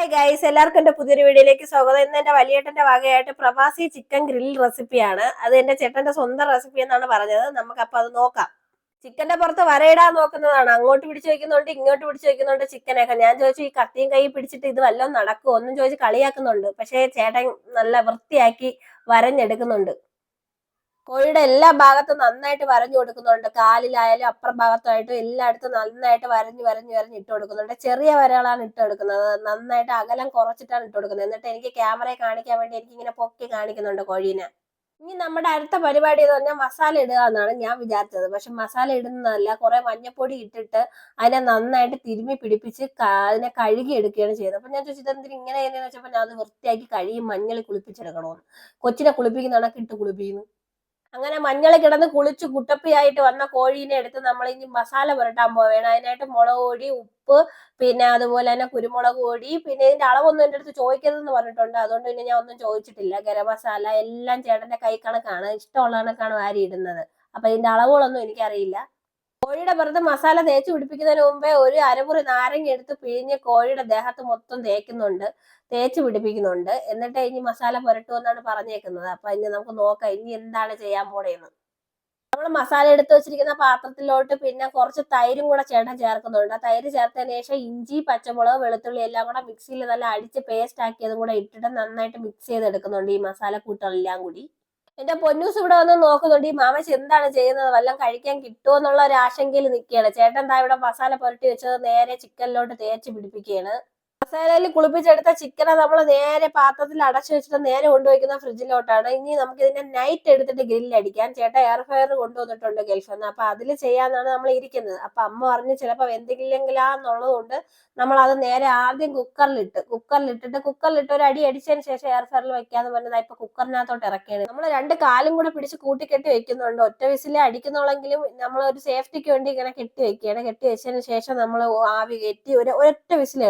Hi guys എല്ലാവർക്കും എന്റെ പുതിയൊരു വീഡിയോയിലേക്ക് സ്വാഗതം. ഇന്ന് എന്റെ വലിയേട്ടന്റെ വകയായിട്ട് പ്രവാസി ചിക്കൻ ഗ്രിൽ റെസിപ്പിയാണ്. അത് എന്റെ ചേട്ടന്റെ സ്വന്തം റെസിപ്പി എന്നാണ് പറഞ്ഞത്. നമുക്ക് അപ്പൊ അത് നോക്കാം. ചിക്കന്റെ പുറത്ത് വരയിടാൻ നോക്കുന്നതാണ്. അങ്ങോട്ട് പിടിച്ചു വെക്കുന്നുണ്ട് ഇങ്ങോട്ട് പിടിച്ചു വെക്കുന്നുണ്ട് ചിക്കനൊക്കെ ഞാൻ ചോദിച്ചു ഈ കത്തിയും കൈ പിടിച്ചിട്ട് ഇത് വല്ലതും നടക്കുമോ ഒന്നും ചോദിച്ച് കളിയാക്കുന്നുണ്ട്. പക്ഷേ ചേട്ടൻ നല്ല വൃത്തിയാക്കി വരഞ്ഞെടുക്കുന്നുണ്ട്. കോഴിയുടെ എല്ലാ ഭാഗത്തും നന്നായിട്ട് വരഞ്ഞു കൊടുക്കുന്നുണ്ട്. കാലിലായാലും അപ്പുറം ഭാഗത്തായിട്ടും എല്ലായിടത്തും നന്നായിട്ട് വരഞ്ഞു വരഞ്ഞു വരഞ്ഞ് ഇട്ട് കൊടുക്കുന്നുണ്ട്. ചെറിയ വരകളാണ് ഇട്ട് കൊടുക്കുന്നത്. നന്നായിട്ട് അകലം കുറച്ചിട്ടാണ് ഇട്ട് കൊടുക്കുന്നത്. എന്നിട്ട് എനിക്ക് ക്യാമറയെ കാണിക്കാൻ വേണ്ടി എനിക്ക് ഇങ്ങനെ പൊക്കി കാണിക്കുന്നുണ്ട് കോഴീനെ. ഇനി നമ്മുടെ അടുത്ത പരിപാടി എന്ന് പറഞ്ഞാൽ മസാല ഇടുക എന്നാണ് ഞാൻ വിചാരിച്ചത്. പക്ഷെ മസാല ഇടുന്നതല്ല. കുറെ മഞ്ഞപ്പൊടി ഇട്ടിട്ട് അതിനെ നന്നായിട്ട് തിരുമ്മി പിടിപ്പിച്ച് അതിനെ കഴുകി എടുക്കുകയാണ് ചെയ്തത് അപ്പൊ ഞാൻ ചോദിച്ചത് എന്തിനും ഇങ്ങനെ വെച്ചപ്പോൾ ഞാൻ അത് വൃത്തിയാക്കി കഴുകി മഞ്ഞൾ കുളിപ്പിച്ചെടുക്കണമെന്ന് കൊച്ചിനെ കുളിപ്പിക്കുന്ന കണക്ക് ഇട്ട് കുളിപ്പിക്കുന്നു. അങ്ങനെ മഞ്ഞൾ കിടന്ന് കുളിച്ച് കുട്ടപ്പിയായിട്ട് വന്ന കോഴീനെ എടുത്ത് നമ്മൾ ഇനി മസാല പുരട്ടാൻ പോവേണം. അതിനായിട്ട് മുളക് പൊടി ഉപ്പ് പിന്നെ അതുപോലെ തന്നെ കുരുമുളക് പൊടി പിന്നെ ഇതിന്റെ അളവൊന്നും എന്റെ അടുത്ത് ചോദിക്കരുതെന്ന് പറഞ്ഞിട്ടുണ്ട്. അതുകൊണ്ട് പിന്നെ ഞാൻ ഒന്നും ചോദിച്ചിട്ടില്ല. ഗരം മസാല എല്ലാം ചേട്ടന്റെ കൈ കണക്കാണ് ഇഷ്ടമുള്ള കണക്കാണ് വാരി ഇടുന്നത്. അപ്പൊ ഇതിന്റെ അളവുകളൊന്നും എനിക്കറിയില്ല. കോഴിയുടെ പുറത്ത് മസാല തേച്ച് പിടിപ്പിക്കുന്നതിന് മുമ്പേ ഒരു അരമുറി നാരങ്ങ എടുത്ത് പിഴിഞ്ഞ് കോഴിയുടെ ദേഹത്ത് മൊത്തം തേക്കുന്നുണ്ട്. തേച്ച് പിടിപ്പിക്കുന്നുണ്ട്. എന്നിട്ട് ഇനി മസാല പുരട്ടുമെന്നാണ് പറഞ്ഞേക്കുന്നത്. അപ്പൊ ഇനി നമുക്ക് നോക്കാം. ഇനി എന്താണ് ചെയ്യാൻ പോണേന്ന്. നമ്മൾ മസാല എടുത്ത് വെച്ചിരിക്കുന്ന പാത്രത്തിലോട്ട് പിന്നെ കുറച്ച് തൈരും കൂടെ ചേട്ടൻ ചേർക്കുന്നുണ്ട്. തൈര് ചേർത്തതിന് ശേഷം ഇഞ്ചി പച്ചമുളക് വെളുത്തുള്ളി എല്ലാം കൂടെ മിക്സിയിൽ നല്ല അടിച്ച് പേസ്റ്റ് ആക്കിയതും കൂടെ ഇട്ടിട്ട് നന്നായിട്ട് മിക്സ് ചെയ്തെടുക്കുന്നുണ്ട് ഈ മസാല കൂട്ടുകളെല്ലാം കൂടി. എന്റെ പൊന്നൂസ് ഇവിടെ വന്ന് നോക്കുന്നുണ്ട് ഈ മാമച്ച് എന്താണ് ചെയ്യുന്നത്? വല്ലതും കഴിക്കാൻ കിട്ടുമോ എന്നുള്ള ഒരു ആശങ്കയിൽ നിൽക്കുകയാണ്. ചേട്ടൻ താ ഇവിടെ മസാല പുരട്ടി വെച്ചത് നേരെ ചിക്കനിലോട്ട് തേച്ച് പിടിപ്പിക്കുകയാണ്. മസാലയിൽ കുളിപ്പിച്ചെടുത്ത ചിക്കനെ നമ്മൾ നേരെ പാത്രത്തിൽ അടച്ചു വെച്ചിട്ട് നേരെ കൊണ്ടുവയ്ക്കുന്ന ഫ്രിഡ്ജിലോട്ടാണ്. ഇനി നമുക്ക് ഇതിനെ നൈറ്റ് എടുത്തിട്ട് ഗ്രില്ല് അടിക്കാൻ ചേട്ടൻ എയർ ഫയർ കൊണ്ടുവന്നിട്ടുണ്ട് ഗൾഫിൽ നിന്ന്. അപ്പൊ അതിൽ ചെയ്യാന്നാണ് നമ്മൾ ഇരിക്കുന്നത്. അപ്പൊ അമ്മ പറഞ്ഞ് ചിലപ്പോൾ എന്തെങ്കിലെങ്കിലാന്നുള്ളത് കൊണ്ട് നമ്മൾ അത് നേരെ ആദ്യം കുക്കറിലിട്ട് കുക്കറിലിട്ടിട്ട് കുക്കറിലിട്ട് ഒരു അടി അടിച്ചതിന് ശേഷം എയർ ഫയറിൽ വെക്കാന്ന് പറഞ്ഞത് ഇപ്പൊ കുക്കറിനകത്തോട്ട് ഇറക്കിയാണ് നമ്മൾ രണ്ട് കാലും കൂടെ പിടിച്ച് കൂട്ടിക്കെട്ടി വെക്കുന്നുണ്ട്. ഒറ്റ വിസിലെ അടിക്കുന്നുള്ളെങ്കിലും നമ്മൾ ഒരു സേഫ്റ്റിക്ക് വേണ്ടി ഇങ്ങനെ കെട്ടി വെക്കുകയാണ്. കെട്ടി വെച്ചതിന് ശേഷം നമ്മൾ ആവി കയറ്റി ഒരു ഒറ്റ വിസിൽ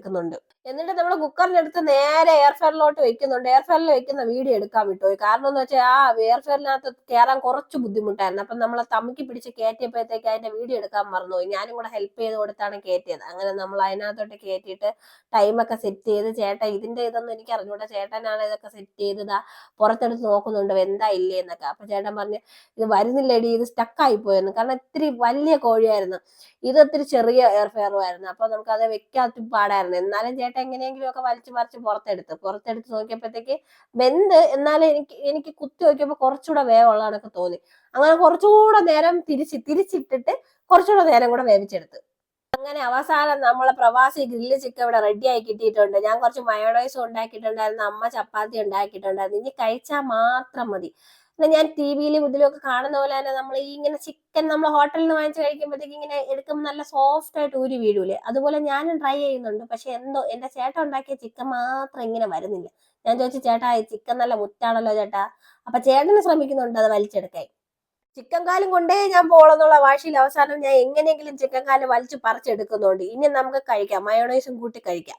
കേൾപ്പിച്ചെടുക്കുന്നുണ്ട് എന്നിട്ട് നമ്മൾ കുക്കറിലെടുത്ത് നേരെ എയർഫെയറിലോട്ട് വെക്കുന്നുണ്ട്. എയർഫെയറിൽ വെക്കുന്ന വീഡിയോ എടുക്കാൻ വിട്ടുപോയി കാരണം എന്ന് വെച്ചാൽ ആ എയർഫെയറിനകത്ത് കയറാൻ കുറച്ച് ബുദ്ധിമുട്ടായിരുന്നു. അപ്പം നമ്മളെ തമ്മിക്ക് പിടിച്ച് കയറ്റിയപ്പോഴത്തേക്ക് അതിന്റെ വീഡിയോ എടുക്കാൻ മറന്നുപോയി. ഞാനും കൂടെ ഹെൽപ്പ് ചെയ്ത് കൊടുത്താണ് കയറ്റിയത് അങ്ങനെ നമ്മൾ അതിനകത്തോട്ട് കയറ്റിയിട്ട് ടൈമൊക്കെ സെറ്റ് ചെയ്ത് ചേട്ടൻ ഇതിന്റെ ഇതൊന്നും എനിക്ക് അറിഞ്ഞൂടാ. ചേട്ടനാണ് ഇതൊക്കെ സെറ്റ് ചെയ്തതാ പുറത്തെടുത്ത് നോക്കുന്നുണ്ട്. എന്താ ഇല്ലേ എന്നൊക്കെ. അപ്പൊ ചേട്ടൻ പറഞ്ഞ് ഇത് വരുന്നില്ലേടി. ഇത് സ്റ്റക്കായി പോയിരുന്നു കാരണം ഇത്തിരി വലിയ കോഴിയായിരുന്നു. ഇത് ഇത്തിരി ചെറിയ എയർ ഫെയറും ആയിരുന്നു. അപ്പൊ നമുക്ക് അത് വെക്കാത്ത പാടായിരുന്നു. എന്നാലും ചേട്ടൻ എങ്ങനെയെങ്കിലും ഒക്കെ വലിച്ചു മറിച്ച് പുറത്തെടുത്ത്. പുറത്തെടുത്ത് നോക്കിയപ്പോഴത്തേക്ക് വെന്ത് എന്നാലും എനിക്ക് എനിക്ക് കുത്തി നോക്കിയപ്പോൾ കുറച്ചുകൂടെ വേവുള്ള കണക്ക് തോന്നി. അങ്ങനെ കുറച്ചുകൂടെ നേരം തിരിച്ച് തിരിച്ചിട്ടിട്ട് കുറച്ചുകൂടെ നേരം കൂടെ വേവിച്ചെടുത്ത്. അങ്ങനെ അവസാനം നമ്മളെ പ്രവാസി ഗ്രില്ല് ചിക്കൻ ഇവിടെ റെഡി ആയി കിട്ടിയിട്ടുണ്ട്. ഞാൻ കുറച്ച് മയോണൈസും ഉണ്ടാക്കിയിട്ടുണ്ടായിരുന്നു. അമ്മ ചപ്പാത്തി ഉണ്ടാക്കിയിട്ടുണ്ടായിരുന്നു. ഇനി കഴിച്ചാൽ മാത്രം മതി. ഞാൻ ടി വിയിലും ഇതിലൊക്കെ കാണുന്ന പോലെ തന്നെ നമ്മൾ ഈ ഇങ്ങനെ ചിക്കൻ നമ്മൾ ഹോട്ടലിൽ നിന്ന് വാങ്ങിച്ച് കഴിക്കുമ്പോഴത്തേക്ക് ഇങ്ങനെ എടുക്കുമ്പോൾ നല്ല സോഫ്റ്റ് ആയിട്ട് ഊരി വീഴൂലേ? അതുപോലെ ഞാനും ട്രൈ ചെയ്യുന്നുണ്ട്. പക്ഷെ എന്തോ എന്റെ ചേട്ടൻ ഉണ്ടാക്കിയ ചിക്കൻ മാത്രം ഇങ്ങനെ വരുന്നില്ല. ഞാൻ ചോദിച്ചു ചേട്ടാ ഈ ചിക്കൻ നല്ല മുറ്റാണല്ലോ ചേട്ടാ. അപ്പൊ ചേട്ടന് ശ്രമിക്കുന്നുണ്ട് അത് വലിച്ചെടുക്കാൻ. ചിക്കൻ കാലും കൊണ്ടേ ഞാൻ പോളെന്നുള്ള വാശിയിൽ അവസാനം ഞാൻ എങ്ങനെയെങ്കിലും ചിക്കൻ കാലം വലിച്ചു പറിച്ചെടുക്കുന്നുണ്ട്. ഇനി നമുക്ക് കഴിക്കാം. മയോണൈസും കൂട്ടി കഴിക്കാം.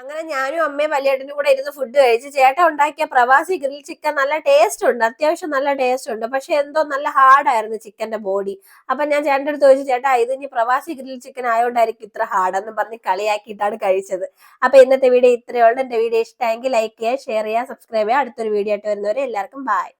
അങ്ങനെ ഞാനും അമ്മയും വലിയേട്ടനും കൂടെ ഇരുന്ന് ഫുഡ് കഴിച്ച് ചേട്ടൻ ഉണ്ടാക്കിയ പ്രവാസി ഗ്രിൽ ചിക്കൻ നല്ല ടേസ്റ്റ് ഉണ്ട് അത്യാവശ്യം നല്ല ടേസ്റ്റ് ഉണ്ട്. പക്ഷെ എന്തോ നല്ല ഹാർഡായിരുന്നു ചിക്കന്റെ ബോഡി അപ്പൊ ഞാൻ ചേട്ടന്റെ അടുത്ത് ചോദിച്ചു ചേട്ടാ ഇത് ഇനി പ്രവാസി ഗ്രിൽ ചിക്കൻ ആയതുകൊണ്ടായിരിക്കും ഇത്ര ഹാർഡ് എന്ന് പറഞ്ഞ് കളിയാക്കിയിട്ടാണ് കഴിച്ചത്. അപ്പൊ ഇന്നത്തെ വീഡിയോ ഇത്രയേ ഉള്ളൂ. എന്റെ വീഡിയോ ഇഷ്ടമെങ്കിൽ ലൈക്ക് ചെയ്യുക ഷെയർ ചെയ്യുക സബ്സ്ക്രൈബ് ചെയ്യുക. അടുത്തൊരു വീഡിയോ ആയിട്ട് വരുന്നവരെ എല്ലാവർക്കും ബൈ